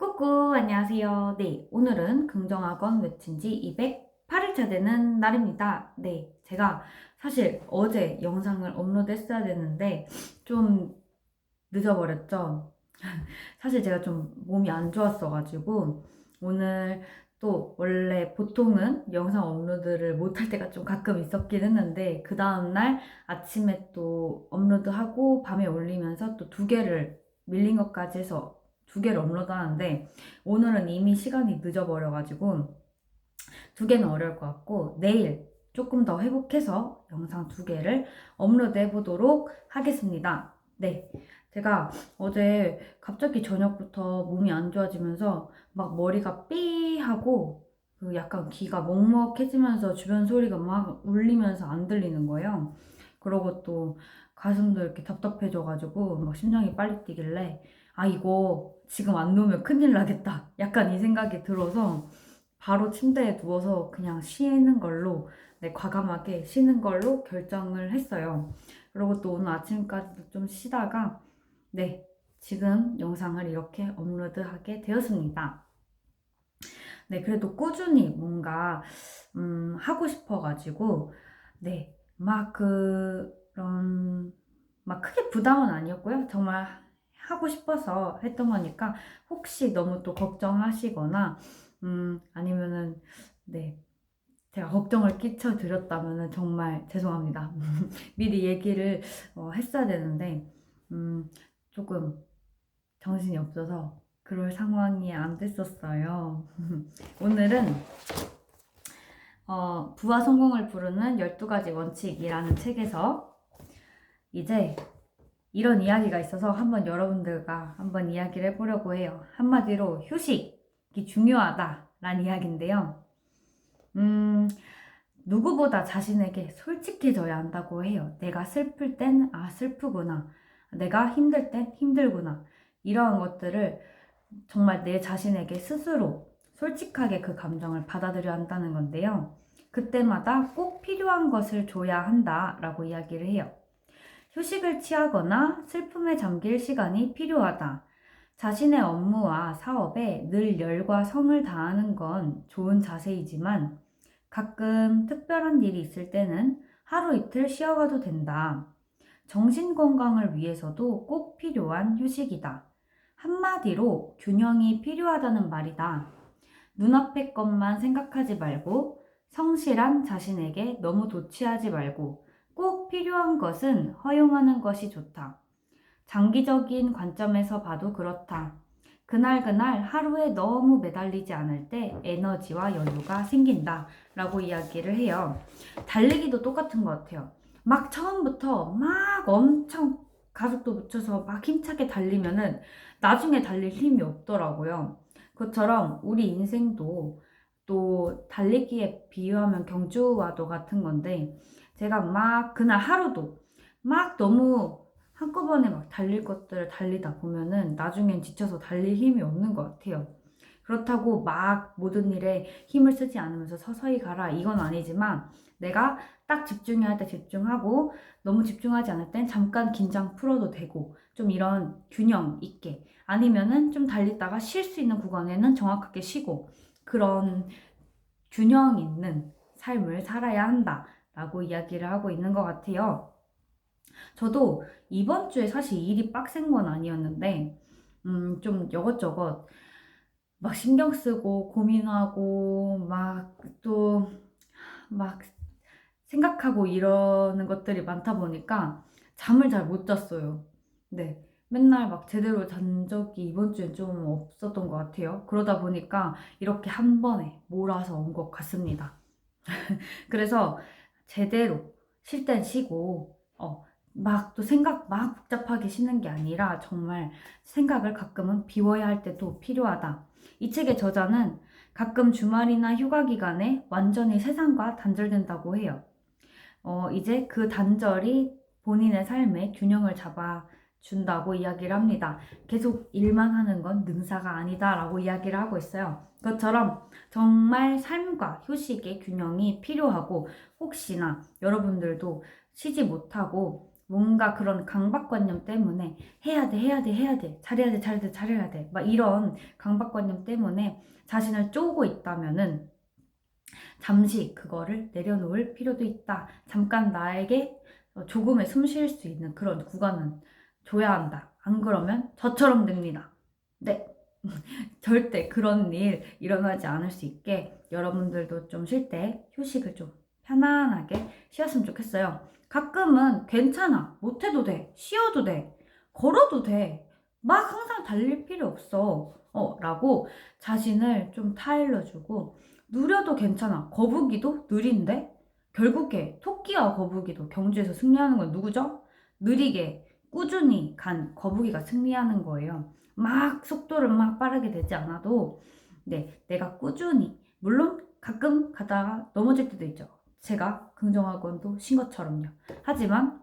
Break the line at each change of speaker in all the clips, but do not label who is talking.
꾸꾸 안녕하세요. 네, 오늘은 긍정학원 외친 지 208일차 되는 날입니다. 네, 제가 사실 어제 영상을 업로드했어야 되는데 좀 늦어버렸죠. 사실 제가 좀 몸이 안 좋았어가지고 오늘 또 원래 보통은 영상 업로드를 못할 때가 좀 가끔 있었긴 했는데 그 다음날 아침에 또 업로드하고 밤에 올리면서 또 두 개를 밀린 것까지 해서 두 개를 업로드 하는데 오늘은 이미 시간이 늦어버려가지고 두 개는 어려울 것 같고 내일 조금 더 회복해서 영상 두 개를 업로드 해 보도록 하겠습니다. 네. 제가 어제 갑자기 저녁부터 몸이 안 좋아지면서 막 머리가 삐 하고 그 약간 귀가 먹먹해지면서 주변 소리가 막 울리면서 안 들리는 거예요. 그러고 또 가슴도 이렇게 답답해져가지고 막 심장이 빨리 뛰길래 아 이거 지금 안 누우면 큰일 나겠다 약간 이 생각이 들어서 바로 침대에 누워서 그냥 쉬는 걸로 네, 과감하게 쉬는 걸로 결정을 했어요. 그리고 또 오늘 아침까지도 좀 쉬다가 네 지금 영상을 이렇게 업로드하게 되었습니다. 네 그래도 꾸준히 뭔가 음, 하고 싶어가지고 네막 그런 막 크게 부담은 아니었고요. 정말 하고 싶어서 했던 거니까 혹시 너무 또 걱정하시거나 음 아니면은 네 제가 걱정을 끼쳐 드렸다면은 정말 죄송합니다. 미리 얘기를 어, 했어야 되는데 음 조금 정신이 없어서 그럴 상황이 안 됐었어요. 오늘은 어, 부와 성공을 부르는 12가지 원칙이라는 책에서 이제 이런 이야기가 있어서 한번 여러분들과 한번 이야기를 해보려고 해요. 한마디로 휴식이 중요하다라는 이야기인데요. 음, 누구보다 자신에게 솔직해져야 한다고 해요. 내가 슬플 땐, 아, 슬프구나. 내가 힘들 땐 힘들구나. 이러한 것들을 정말 내 자신에게 스스로 솔직하게 그 감정을 받아들여야 한다는 건데요. 그때마다 꼭 필요한 것을 줘야 한다라고 이야기를 해요. 휴식을 취하거나 슬픔에 잠길 시간이 필요하다. 자신의 업무와 사업에 늘 열과 성을 다하는 건 좋은 자세이지만 가끔 특별한 일이 있을 때는 하루 이틀 쉬어가도 된다. 정신 건강을 위해서도 꼭 필요한 휴식이다. 한마디로 균형이 필요하다는 말이다. 눈앞의 것만 생각하지 말고 성실한 자신에게 너무 도취하지 말고 꼭 필요한 것은 허용하는 것이 좋다. 장기적인 관점에서 봐도 그렇다. 그날그날 하루에 너무 매달리지 않을 때 에너지와 여유가 생긴다. 라고 이야기를 해요. 달리기도 똑같은 것 같아요. 막 처음부터 막 엄청 가속도 붙여서 막 힘차게 달리면은 나중에 달릴 힘이 없더라고요. 그처럼 우리 인생도 또 달리기에 비유하면 경주와도 같은 건데 제가 막 그날 하루도 막 너무 한꺼번에 막 달릴 것들을 달리다 보면은 나중엔 지쳐서 달릴 힘이 없는 것 같아요. 그렇다고 막 모든 일에 힘을 쓰지 않으면서 서서히 가라 이건 아니지만 내가 딱 집중해야 할 때 집중하고 너무 집중하지 않을 땐 잠깐 긴장 풀어도 되고 좀 이런 균형 있게 아니면은 좀 달리다가 쉴 수 있는 구간에는 정확하게 쉬고 그런 균형 있는 삶을 살아야 한다. 라고 이야기를 하고 있는 것 같아요. 저도 이번 주에 사실 일이 빡센 건 아니었는데, 음, 좀 이것저것 막 신경 쓰고 고민하고 막 또 막 생각하고 이러는 것들이 많다 보니까 잠을 잘 못 잤어요. 네. 맨날 막 제대로 잔 적이 이번 주엔 좀 없었던 것 같아요. 그러다 보니까 이렇게 한 번에 몰아서 온 것 같습니다. 그래서 제대로 쉴 땐 쉬고 어, 막 또 생각 막 복잡하게 쉬는 게 아니라 정말 생각을 가끔은 비워야 할 때도 필요하다. 이 책의 저자는 가끔 주말이나 휴가 기간에 완전히 세상과 단절된다고 해요. 어, 이제 그 단절이 본인의 삶에 균형을 잡아 준다고 이야기를 합니다. 계속 일만 하는 건 능사가 아니다라고 이야기를 하고 있어요. 그것처럼 정말 삶과 휴식의 균형이 필요하고 혹시나 여러분들도 쉬지 못하고 뭔가 그런 강박관념 때문에 해야 돼, 해야 돼, 해야 돼, 잘해야 돼, 잘해야 돼, 잘해야 돼, 막 이런 강박관념 때문에 자신을 쪼고 있다면은 잠시 그거를 내려놓을 필요도 있다. 잠깐 나에게 조금의 숨 쉴 수 있는 그런 구간은 줘야 한다. 안 그러면 저처럼 됩니다. 네. 절대 그런 일 일어나지 않을 수 있게 여러분들도 좀 쉴 때 휴식을 좀 편안하게 쉬었으면 좋겠어요. 가끔은 괜찮아. 못해도 돼. 쉬어도 돼. 걸어도 돼. 막 항상 달릴 필요 없어. 어, 라고 자신을 좀 타일러주고 누려도 괜찮아. 거북이도 느린데? 결국에 토끼와 거북이도 경주에서 승리하는 건 누구죠? 느리게 꾸준히 간 거북이가 승리하는 거예요. 막 속도를 막 빠르게 되지 않아도 네, 내가 꾸준히 물론 가끔 가다가 넘어질 때도 있죠. 제가 긍정학원도 신 것처럼요. 하지만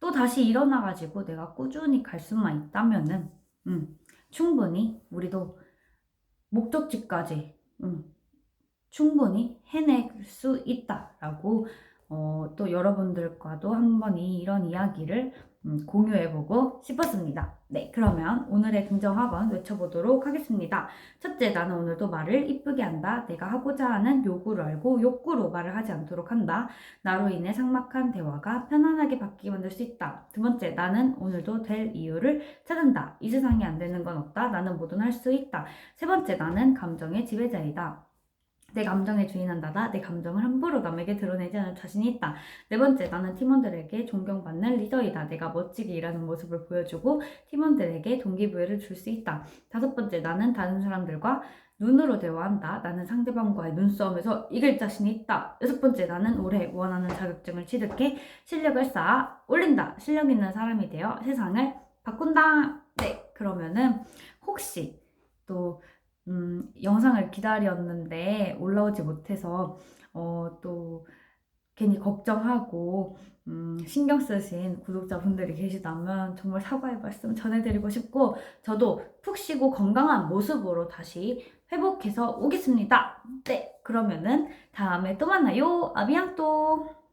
또 다시 일어나 가지고 내가 꾸준히 갈 수만 있다면은 음, 충분히 우리도 목적지까지 음, 충분히 해낼 수 있다라고 어, 또 여러분들과도 한번 이, 이런 이야기를 음, 공유해보고 싶었습니다. 네, 그러면 오늘의 긍정학원 외쳐보도록 하겠습니다. 첫째, 나는 오늘도 말을 이쁘게 한다. 내가 하고자 하는 요구를 알고 욕구로 말을 하지 않도록 한다. 나로 인해 삭막한 대화가 편안하게 바뀌게 만들 수 있다. 두 번째, 나는 오늘도 될 이유를 찾는다. 이 세상에 안 되는 건 없다. 나는 뭐든 할 수 있다. 세 번째, 나는 감정의 지배자이다. 내 감정에 주인한다다. 내 감정을 함부로 남에게 드러내지 않을 자신이 있다. 네 번째, 나는 팀원들에게 존경받는 리더이다. 내가 멋지게 일하는 모습을 보여주고 팀원들에게 동기부여를 줄 수 있다. 다섯 번째, 나는 다른 사람들과 눈으로 대화한다. 나는 상대방과의 눈싸움에서 이길 자신이 있다. 여섯 번째, 나는 올해 원하는 자격증을 취득해 실력을 쌓아 올린다. 실력 있는 사람이 되어 세상을 바꾼다. 네, 그러면은 혹시 또 음, 영상을 기다렸는데 올라오지 못해서 어, 또 괜히 걱정하고 음, 신경 쓰신 구독자분들이 계시다면 정말 사과의 말씀 전해드리고 싶고 저도 푹 쉬고 건강한 모습으로 다시 회복해서 오겠습니다. 네, 그러면은 다음에 또 만나요. 아비앙또!